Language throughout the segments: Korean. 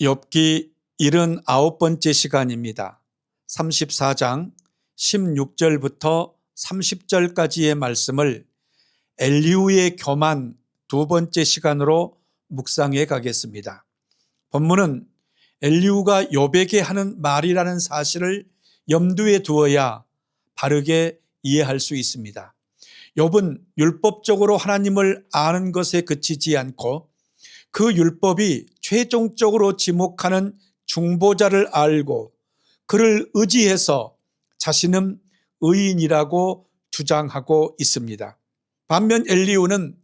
욥기 79번째 시간입니다. 34장 16절부터 30절까지의 말씀을 엘리우의 교만 두 번째 시간으로 묵상해 가겠습니다. 본문은 엘리우가 욥에게 하는 말이라는 사실을 염두에 두어야 바르게 이해할 수 있습니다. 욥은 율법적으로 하나님을 아는 것에 그치지 않고 그 율법이 최종적으로 지목하는 중보자를 알고 그를 의지해서 자신은 의인이라고 주장하고 있습니다. 반면 엘리우는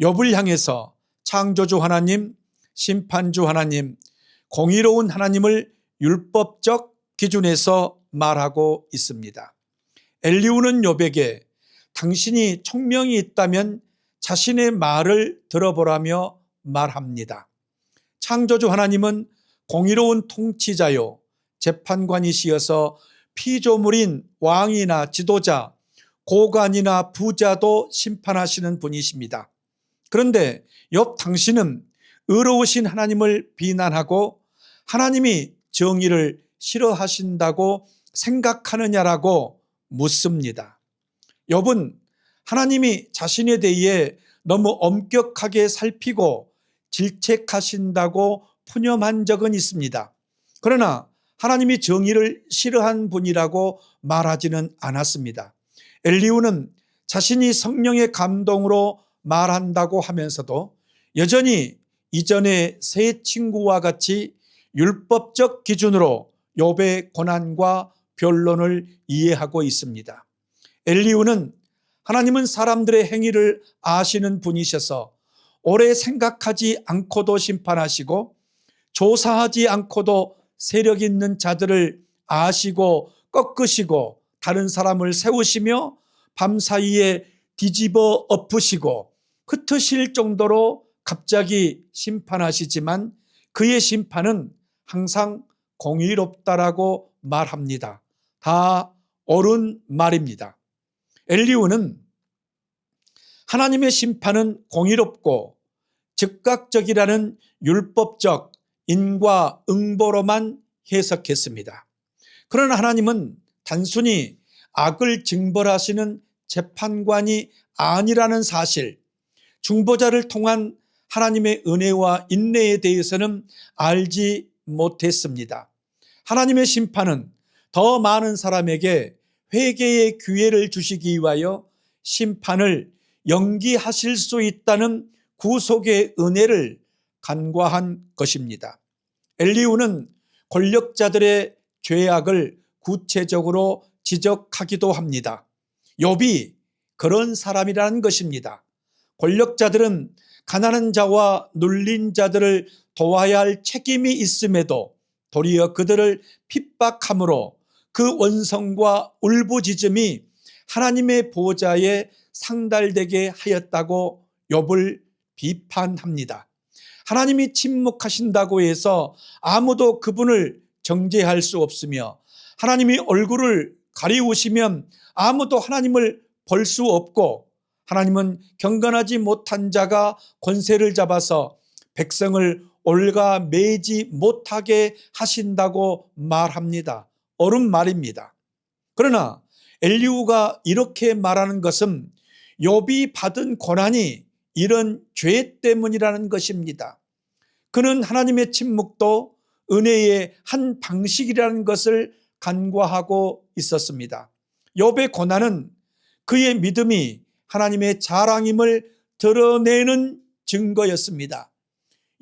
욥을 향해서 창조주 하나님, 심판주 하나님, 공의로운 하나님을 율법적 기준에서 말하고 있습니다. 엘리우는 욥에게 당신이 총명이 있다면 자신의 말을 들어보라며 말합니다. 창조주 하나님은 공의로운 통치자요, 재판관이시여서 피조물인 왕이나 지도자, 고관이나 부자도 심판하시는 분이십니다. 그런데 욥 당신은 의로우신 하나님을 비난하고 하나님이 정의를 싫어하신다고 생각하느냐라고 묻습니다. 욥은 하나님이 자신에 대해 너무 엄격하게 살피고 질책하신다고 푸념한 적은 있습니다. 그러나 하나님이 정의를 싫어한 분이라고 말하지는 않았습니다. 엘리우는 자신이 성령의 감동으로 말한다고 하면서도 여전히 이전의 새 친구와 같이 율법적 기준으로 욥의 고난과 변론을 이해하고 있습니다. 엘리우는 하나님은 사람들의 행위를 아시는 분이셔서 오래 생각하지 않고도 심판하시고 조사하지 않고도 세력 있는 자들을 아시고 꺾으시고 다른 사람을 세우시며 밤사이에 뒤집어 엎으시고 흩으실 정도로 갑자기 심판하시지만 그의 심판은 항상 공의롭다라고 말합니다. 다 옳은 말입니다. 엘리우는 하나님의 심판은 공의롭고 즉각적이라는 율법적 인과 응보로만 해석했습니다. 그러나 하나님은 단순히 악을 징벌하시는 재판관이 아니라는 사실, 중보자를 통한 하나님의 은혜와 인내에 대해서는 알지 못했습니다. 하나님의 심판은 더 많은 사람에게 회개의 기회를 주시기 위하여 심판을 연기하실 수 있다는 구속의 은혜를 간과한 것입니다. 엘리우는 권력자들의 죄악을 구체적으로 지적하기도 합니다. 욥이 그런 사람이라는 것입니다. 권력자들은 가난한 자와 눌린 자들을 도와야 할 책임이 있음에도 도리어 그들을 핍박함으로 그 원성과 울부짖음이 하나님의 보좌에 상달되게 하였다고 욥을 비판합니다. 하나님이 침묵하신다고 해서 아무도 그분을 정죄할 수 없으며 하나님이 얼굴을 가리우시면 아무도 하나님을 볼 수 없고 하나님은 경건하지 못한 자가 권세를 잡아서 백성을 올가 매지 못하게 하신다고 말합니다. 옳은 말입니다. 그러나 엘리우가 이렇게 말하는 것은 욥이 받은 고난이 이런 죄 때문이라는 것입니다. 그는 하나님의 침묵도 은혜의 한 방식이라는 것을 간과하고 있었습니다. 욥의 고난은 그의 믿음이 하나님의 자랑임을 드러내는 증거였습니다.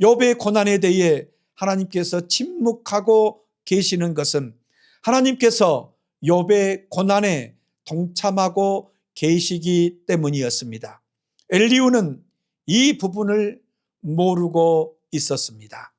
욥의 고난에 대해 하나님께서 침묵하고 계시는 것은 하나님께서 욥의 고난에 동참하고 계시기 때문이었습니다. 엘리우는 이 부분을 모르고 있었습니다.